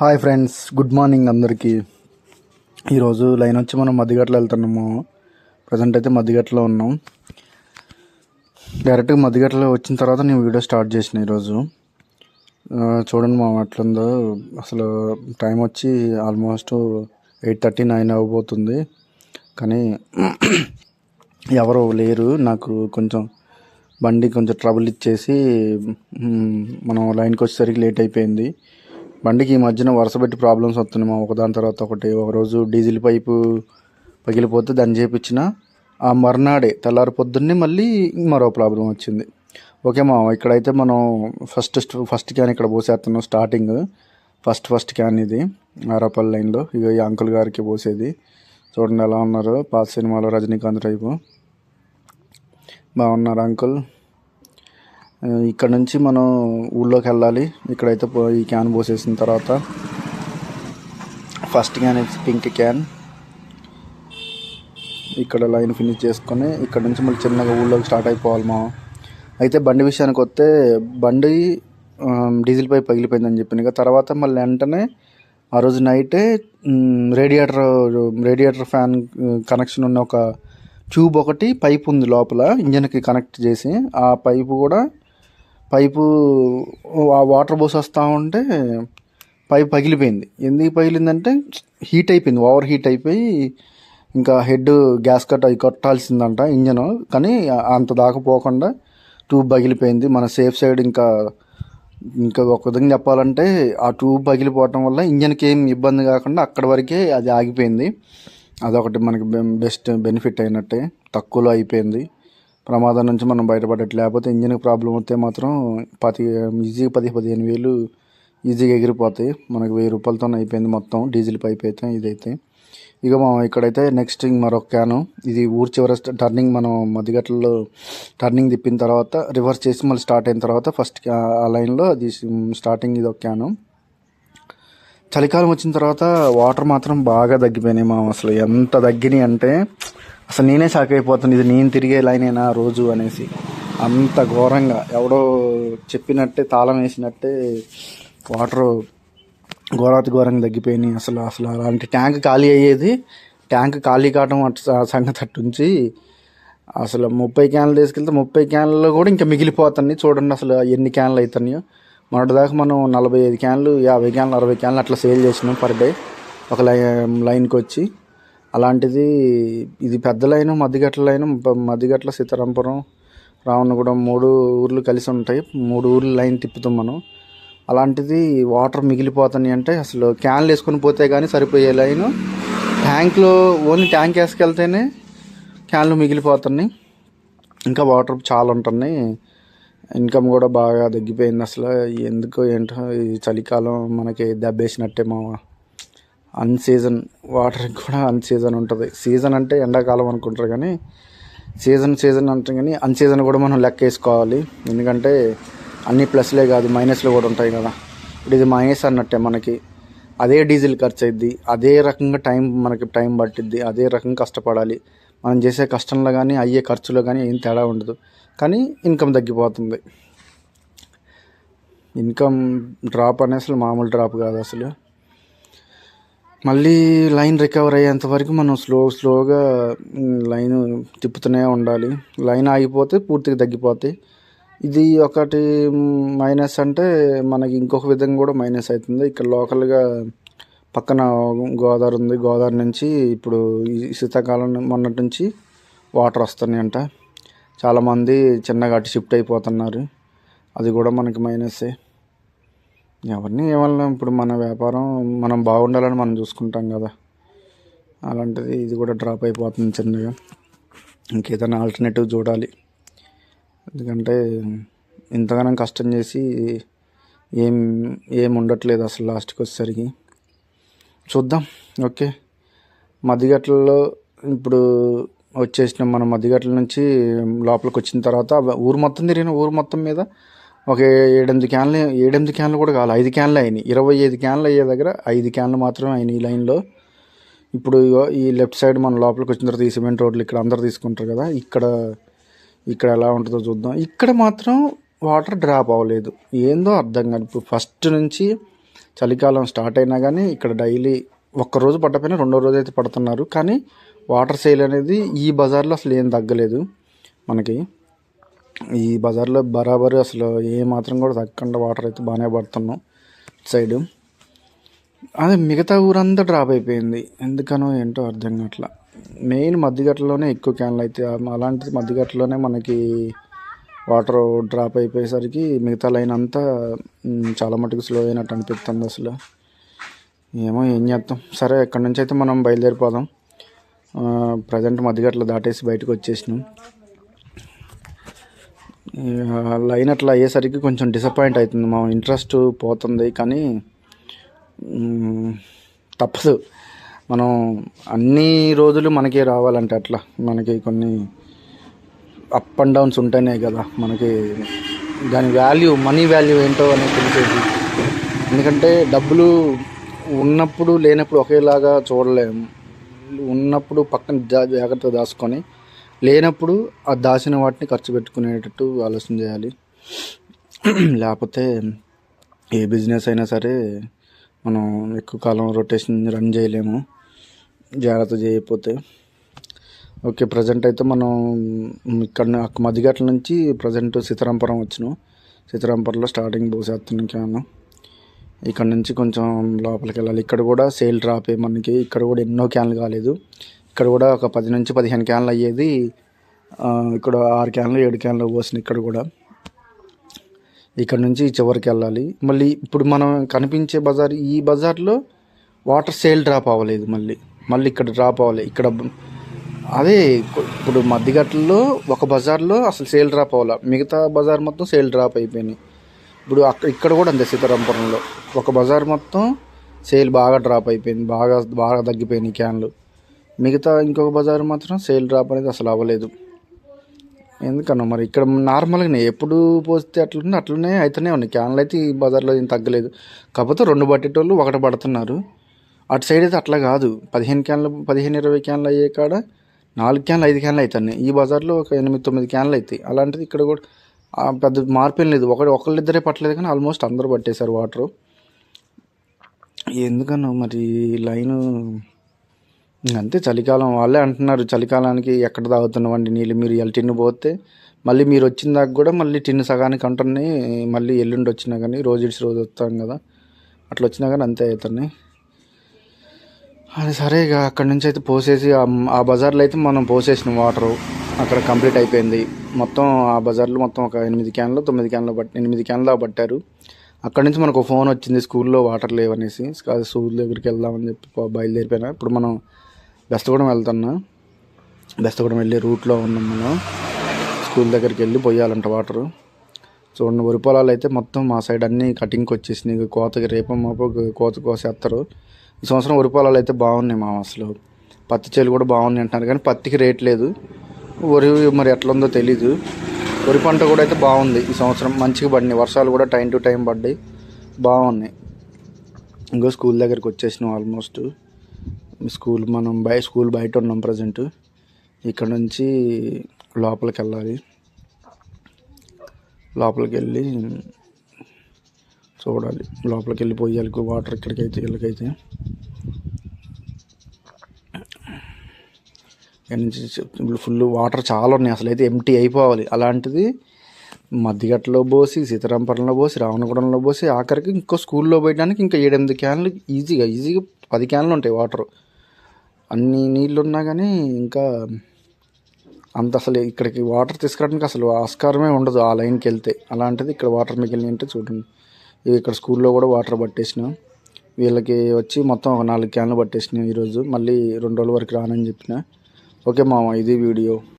Hi friends good morning అందరికీ. ఈరోజు line వచ్చి మనం మధ్యగట్లో వెళ్తున్నాము. ప్రజెంట్ అయితే మధ్యగట్లో ఉన్నాం. డైరెక్ట్గా మధ్యగట్లో వచ్చిన తర్వాత నేను వీడియో స్టార్ట్ చేసిన ఈరోజు. చూడండి మా ఎట్లుందో అసలు టైం వచ్చి ఆల్మోస్ట్ ఎయిట్ థర్టీ నైన్ అవ్వబోతుంది. కానీ ఎవరు లేరు. నాకు కొంచెం బండి కొంచెం ట్రబుల్ ఇచ్చేసి మనం లైన్కి వచ్చేసరికి లేట్ అయిపోయింది. బండికి ఈ మధ్యన వరుస పెట్టి ప్రాబ్లమ్స్ వస్తున్నాయి మా ఒకదాని తర్వాత ఒకటి. ఒకరోజు డీజిల్ పైపు పగిలిపోతే దాన్ని చేపించిన ఆ మర్నాడే తెల్లారి పొద్దున్నే మళ్ళీ మరో ప్రాబ్లం వచ్చింది. ఓకే మా ఇక్కడైతే మనం ఫస్ట్ ఫస్ట్ క్యాన్ ఇక్కడ పోసేస్తున్నాం స్టార్టింగ్ ఫస్ట్ ఫస్ట్ క్యాన్ ఇది. ఆరాపల్లి లైన్లో ఇక ఈ అంకుల్ గారికి పోసేది. చూడండి ఎలా ఉన్నారు. పాత సినిమాలో రజనీకాంత్ టైపు. బాగున్నారు అంకుల్ ఇక్కడ నుంచి మనం ఊళ్ళోకి వెళ్ళాలి. ఇక్కడైతే ఈ క్యాన్ పోసేసిన తర్వాత first can it's pink can. ఇక్కడ లైన్ ఫినిష్ చేసుకొని ఇక్కడ నుంచి మళ్ళీ చిన్నగా ఊళ్ళోకి స్టార్ట్ అయిపోవాలి మా అయితే బండి విషయానికి వస్తే బండి డీజిల్ పై పగిలిపోయిందని చెప్పిన తర్వాత మళ్ళీ వెంటనే ఆ రోజు నైటే రేడియేటర్ రేడియేటర్ ఫ్యాన్ కనెక్షన్ ఉన్న ఒక ట్యూబ్ ఒకటి పైప్ ఉంది లోపల ఇంజన్కి కనెక్ట్ చేసి ఆ పైపు కూడా పైపు ఆ వాటర్ పోసి వస్తూ ఉంటే పైప్ పగిలిపోయింది. ఎందుకు పగిలిందంటే హీట్ అయిపోయింది ఓవర్ హీట్ అయిపోయి ఇంకా హెడ్ గ్యాస్ కట్ అవి కొట్టాల్సిందంట ఇంజన్. కానీ అంత దాకా పోకుండా ట్యూబ్ పగిలిపోయింది. మన సేఫ్ సైడ్ ఇంకా ఇంకా ఒక విధంగా చెప్పాలంటే ఆ ట్యూబ్ పగిలిపోవటం వల్ల ఇంజన్కి ఏం ఇబ్బంది కాకుండా అక్కడి వరకే అది ఆగిపోయింది. అదొకటి మనకి బెస్ట్ బెనిఫిట్ అయినట్టే. తక్కువలో అయిపోయింది. ప్రమాదం నుంచి మనం బయటపడట్లేదు లేకపోతే ఇంజిన్కి ప్రాబ్లం వస్తే మాత్రం పది ఈజీగా పది పదిహేను వేలు ఈజీగా ఎగిరిపోతాయి. మనకు వెయ్యి రూపాయలతో అయిపోయింది మొత్తం డీజిల్ పైప్ అయితే ఇదైతే. ఇక మనం ఇక్కడైతే నెక్స్ట్ మరొక క్యాను. ఇది ఊరు చివర టర్నింగ్ మనం మధ్యగట్లలో టర్నింగ్ తిప్పిన తర్వాత రివర్స్ చేసి మళ్ళీ స్టార్ట్ అయిన తర్వాత ఫస్ట్ ఆ లైన్లో అది స్టార్టింగ్ ఇది ఒక క్యాను. చలికాలం వచ్చిన తర్వాత వాటర్ మాత్రం బాగా తగ్గిపోయినాయి మా అసలు. ఎంత తగ్గినాయి అంటే అసలు నేనే షాక్ అయిపోతాను. ఇది నేను తిరిగే లైనేనా రోజు అనేసి. అంత ఘోరంగా. ఎవడో చెప్పినట్టే తాళం వేసినట్టే వాటర్ ఘోరాతి ఘోరంగా తగ్గిపోయినాయి. అసలు అసలు అలాంటి ట్యాంక్ ఖాళీ అయ్యేది ట్యాంక్ ఖాళీ కావడం అటు సంగతి అట్టుంచి అసలు ముప్పై క్యాన్లు తీసుకెళ్తే ముప్పై క్యాన్లలో కూడా ఇంకా మిగిలిపోతున్నాయి. చూడండి అసలు ఎన్ని క్యాన్లు అవుతున్నాయో మొన్నటిదాకా మనం నలభై ఐదు క్యాన్లు యాభై క్యాన్లు అరవై క్యాన్లు అట్లా సేల్ చేసినాం పర్ డే ఒక లై లైన్కి వచ్చి అలాంటిది ఇది పెద్ద లైను మధ్యగట్ల లైను మధ్యగట్ల సీతారాంపురం రావణగూడెం మూడు ఊర్లు కలిసి ఉంటాయి. మూడు ఊర్లు లైన్ తిప్పుతాం మనం. అలాంటిది వాటర్ మిగిలిపోతున్నాయి అంటే అసలు క్యాన్లు వేసుకొని పోతే కానీ సరిపోయే లైన్. ట్యాంక్లో ఓన్లీ ట్యాంక్ వేసుకెళ్తేనే క్యాన్లు మిగిలిపోతున్నాయి. ఇంకా వాటర్ చాలా ఉంటున్నాయి. ఇన్కమ్ కూడా బాగా తగ్గిపోయింది అసలు. ఎందుకో ఏంటో ఈ చలికాలం మనకి దెబ్బేసినట్టే మా అన్ సీజన్ వాటర్కి కూడా అన్ సీజన్ ఉంటుంది. సీజన్ అంటే ఎండాకాలం అనుకుంటారు కానీ సీజన్ సీజన్ అంటాం కానీ అన్ సీజన్ కూడా మనం లెక్క వేసుకోవాలి. ఎందుకంటే అన్ని ప్లస్లే కాదు మైనస్లు కూడా ఉంటాయి కదా. ఇప్పుడు ఇది మైనస్ అన్నట్టే మనకి. అదే డీజిల్ ఖర్చు అయింది అదే రకంగా టైం మనకి టైం పట్టిద్ది. అదే రకంగా కష్టపడాలి. మనం చేసే కష్టంలో కానీ అయ్యే ఖర్చులో కానీ ఏం తేడా ఉండదు. కానీ ఇన్కమ్ తగ్గిపోతుంది. ఇన్కమ్ డ్రాప్ అనేది అసలు మామూలు డ్రాప్ కాదు అసలు. మళ్ళీ లైన్ రికవర్ అయ్యేంత వరకు మనం స్లో స్లోగా లైన్ తిప్పుతూనే ఉండాలి. లైన్ ఆగిపోతే పూర్తిగా తగ్గిపోతాయి. ఇది ఒకటి మైనస్ అంటే మనకి ఇంకొక విధంగా కూడా మైనస్ అవుతుంది. ఇక్కడ లోకల్గా పక్కన గోదావరి ఉంది. గోదావరి నుంచి ఇప్పుడు ఈ శీతాకాలం మొన్నటి నుంచి వాటర్ వస్తున్నాయంట. చాలామంది చిన్నగా అటు షిఫ్ట్ అయిపోతున్నారు. అది కూడా మనకి మైనసే. ఎవరిని ఏమన్నా ఇప్పుడు మన వ్యాపారం మనం బాగుండాలని మనం చూసుకుంటాం కదా. అలాంటిది ఇది కూడా డ్రాప్ అయిపోతుంది చిన్నగా. ఇంకేదైనా ఆల్టర్నేటివ్ చూడాలి. ఎందుకంటే ఇంతగానం కష్టం చేసి ఏం ఏం ఉండట్లేదు అసలు లాస్ట్కి వచ్చేసరికి. చూద్దాం. ఓకే. మధ్యగట్లలో ఇప్పుడు వచ్చేసినాం మనం మధ్యగట్ల నుంచి లోపలికి వచ్చిన తర్వాత ఊరు మొత్తం తిరిగిన ఊరు మొత్తం మీద ఒక ఏడెనిమిది క్యాన్లు ఏడెనిమిది క్యాన్లు కూడా కావాలి. ఐదు క్యాన్లు అయినాయి. ఇరవై ఐదు క్యాన్లు అయ్యే దగ్గర ఐదు క్యాన్లు మాత్రమే అయినాయి ఈ లైన్లో. ఇప్పుడు ఈ లెఫ్ట్ సైడ్ మన లోపలికి వచ్చిన తర్వాత ఈ సిమెంట్ రోడ్లు ఇక్కడ అందరు తీసుకుంటారు కదా ఇక్కడ ఇక్కడ ఎలా ఉంటుందో చూద్దాం. ఇక్కడ మాత్రం వాటర్ డ్రాప్ అవ్వలేదు. ఏందో అర్థం కాదు. ఇప్పుడు ఫస్ట్ నుంచి చలికాలం స్టార్ట్ అయినా కానీ ఇక్కడ డైలీ ఒక్కరోజు పట్టకపోయినా రెండో రోజు అయితే పడుతున్నారు. కానీ వాటర్ సేల్ అనేది ఈ బజార్లో అసలు ఏం తగ్గలేదు మనకి. ఈ బజార్లో బరాబరి అసలు ఏ మాత్రం కూడా తగ్గకుండా వాటర్ అయితే బాగానే పడుతున్నాం. సైడు. అదే మిగతా ఊరంతా డ్రాప్ అయిపోయింది. ఎందుకనో ఏంటో అర్థం కావట్లా. మెయిన్ మధ్యగట్లలోనే ఎక్కువ క్యాన్లు అయితే అలాంటిది మధ్యగట్లలోనే మనకి వాటర్ డ్రాప్ అయిపోయేసరికి మిగతా లైన్ అంతా చాలా మటుకు స్లో అయినట్టు అనిపిస్తుంది అసలు. ఏమో ఏం చేస్తాం సరే ఎక్కడి నుంచి అయితే మనం బయలుదేరిపోదాం. ప్రజెంట్ మధ్యగట్ల దాటేసి బయటకు వచ్చేసినాం. లైన్ అట్లా అయ్యేసరికి కొంచెం డిసప్పాయింట్ అవుతుంది. మా ఇంట్రెస్ట్ పోతుంది కానీ తప్పదు. మనం అన్ని రోజులు మనకి రావాలంటే అట్లా. మనకి కొన్ని అప్ అండ్ డౌన్స్ ఉంటేనే కదా మనకి దాని వాల్యూ మనీ వాల్యూ ఏంటో అనేది తెలిసేది. ఎందుకంటే డబ్బులు ఉన్నప్పుడు లేనప్పుడు ఒకేలాగా చూడలేము. ఉన్నప్పుడు పక్కన జాగ్రత్త జాగ్రత్తగా దాచుకొని లేనప్పుడు ఆ దాచిన వాటిని ఖర్చు పెట్టుకునేటట్టు ఆలోచన చేయాలి. లేకపోతే ఏ బిజినెస్ అయినా సరే మనం ఎక్కువ కాలం రొటేషన్ రన్ చేయలేము. జాగ్రత్త చేయకపోతే. ఓకే ప్రజెంట్ అయితే మనం ఇక్కడ ను- మధ్యగట్ల నుంచి ప్రజెంట్ సీతారాంపురం వచ్చినాం. సీతారాంపురంలో స్టార్టింగ్ పోసేస్తున్నాం క్యాన్ ఇక్కడ నుంచి కొంచెం లోపలికి వెళ్ళాలి ఇక్కడ కూడా సేల్ డ్రాప్ మనకి. ఇక్కడ కూడా ఎన్నో క్యాన్లు కాలేదు. ఇక్కడ కూడా ఒక పది నుంచి పదిహేను క్యాన్లు అయ్యేది ఇక్కడ ఆరు క్యాన్లు ఏడు క్యాన్లు పోసిన ఇక్కడ కూడా. ఇక్కడ నుంచి చివరికి వెళ్ళాలి. మళ్ళీ ఇప్పుడు మనం కనిపించే బజార్ ఈ బజార్లో వాటర్ సేల్ డ్రాప్ అవ్వలేదు మళ్ళీ. మళ్ళీ ఇక్కడ డ్రాప్ అవ్వాలి. ఇక్కడ అదే ఇప్పుడు మధ్యగట్లలో ఒక బజార్లో అసలు సేల్ డ్రాప్ అవ్వాలి. మిగతా బజార్ మొత్తం సేల్ డ్రాప్ అయిపోయినాయి. ఇప్పుడు అక్కడ ఇక్కడ కూడా అంతే సీతారాంపురంలో. ఒక బజార్ మొత్తం సేల్ బాగా డ్రాప్ అయిపోయింది. బాగా బాగా తగ్గిపోయినాయి క్యాన్లు. మిగతా ఇంకొక బజార్ మాత్రం సేల్ డ్రాప్ అనేది అసలు అవ్వలేదు. ఎందుకన్నా మరి ఇక్కడ నార్మల్గానే ఎప్పుడు పోస్తే అట్లుంది అట్లనే అయితేనే ఉన్నాయి. క్యాన్లు అయితే ఈ బజార్లో ఏం తగ్గలేదు. కాకపోతే రెండు పట్టేటోళ్ళు ఒకటి పడుతున్నారు. అటు సైడ్ అయితే అట్లా కాదు. పదిహేను క్యాన్లు పదిహేను ఇరవై క్యాన్లు అయ్యే కాడ నాలుగు క్యాన్లు ఐదు క్యాన్లు అవుతున్నాయి ఈ బజార్లో ఒక ఎనిమిది తొమ్మిది క్యాన్లు అవుతాయి అలాంటిది ఇక్కడ కూడా పెద్ద మార్పేం లేదు. ఒకటి ఒకళ్ళిద్దరే పట్టలేదు కానీ ఆల్మోస్ట్ అందరూ పట్టేశారు వాటరు. ఎందుకన్నా మరి లైను అంతే చలికాలం వాళ్ళే అంటున్నారు చలికాలానికి ఎక్కడ తాగుతున్నామండి నీళ్ళు మీరు ఇలా టిన్ను పోతే మళ్ళీ మీరు వచ్చిన దాకా కూడా మళ్ళీ టిన్ను సగానికి అంటున్నాయి మళ్ళీ ఎల్లుండి వచ్చినా కానీ రోజు ఇడిచి రోజు వస్తాం కదా అట్లా వచ్చినా కానీ అంతే అవుతున్నాయి. అది సరే ఇక అక్కడి నుంచి అయితే పోసేసి ఆ- బజార్లో అయితే మనం పోసేసినాం వాటరు అక్కడ కంప్లీట్ అయిపోయింది. మొత్తం ఆ బజార్లో మొత్తం ఒక ఎనిమిది క్యాన్లు తొమ్మిది క్యాన్లు పట్ ఎనిమిది క్యాన్లు దాకా పట్టారు. అక్కడి నుంచి మనకు ఫోన్ వచ్చింది స్కూల్లో వాటర్ లేవనేసి స్కూల్ దగ్గరికి వెళ్దామని చెప్పి బయలుదేరిపోయినా ఇప్పుడు మనం బెస్తగూడెం వెళ్తున్నా. బెస్తగూడెం వెళ్ళి రూట్లో ఉన్నాం మనం. స్కూల్ దగ్గరికి వెళ్ళి పోయాలంట వాటరు. చూడండి వరి పొలాలు అయితే మొత్తం మా సైడ్ అన్నీ కటింగ్కి వచ్చేసినాయి. కోతకి రేపు మాపు కోత కోసేస్తారు ఈ సంవత్సరం వరి పొలాలు అయితే బాగున్నాయి మా అసలు. పత్తి చేలు కూడా బాగున్నాయి అంటున్నారు కానీ పత్తికి రేట్ లేదు. వరి మరి ఎట్లా ఉందో తెలీదు. వరి పంట కూడా అయితే బాగుంది ఈ సంవత్సరం. మంచిగా పడినాయి. వర్షాలు కూడా టైం టు టైం పడ్డాయి. బాగున్నాయి. ఇంకో స్కూల్ దగ్గరికి వచ్చేసినాం ఆల్మోస్ట్. స్కూల్ మనం బయ స్కూల్ బయట ఉన్నాం ప్రజెంట్. ఇక్కడ నుంచి లోపలికి వెళ్ళాలి. లోపలికి వెళ్ళి చూడాలి. లోపలికి వెళ్ళి పోయాలి. వాటర్ ఇక్కడికైతే వీళ్ళకైతే ఇక్కడ నుంచి ఇప్పుడు ఫుల్ వాటర్ చాలా ఉన్నాయి. అసలు అయితే ఎంటీ అయిపోవాలి. అలాంటిది మధ్యగట్టలో పోసి సీతారాంపురంలో పోసి రావణగూడెంలో పోసి ఆఖరికి ఇంకో స్కూల్లో పోయడానికి ఇంకా ఏడెనిమిది క్యాన్లు ఈజీగా ఈజీగా పది క్యాన్లు ఉంటాయి వాటర్. అన్ని నీళ్ళు ఉన్నా కానీ ఇంకా అంత అసలు ఇక్కడికి వాటర్ తీసుకురావడానికి అసలు ఆస్కారమే ఉండదు ఆ లైన్కి వెళ్తే. అలాంటిది ఇక్కడ వాటర్ మిగిలిన అంటే చూడండి. ఇవి ఇక్కడ స్కూల్లో కూడా వాటర్ పట్టేసినాం. వీళ్ళకి వచ్చి మొత్తం ఒక నాలుగు క్యాన్లు పట్టేసినాం ఈరోజు. మళ్ళీ రెండు రోజుల వరకు రానని చెప్పిన. ఓకే మామ ఇది వీడియో.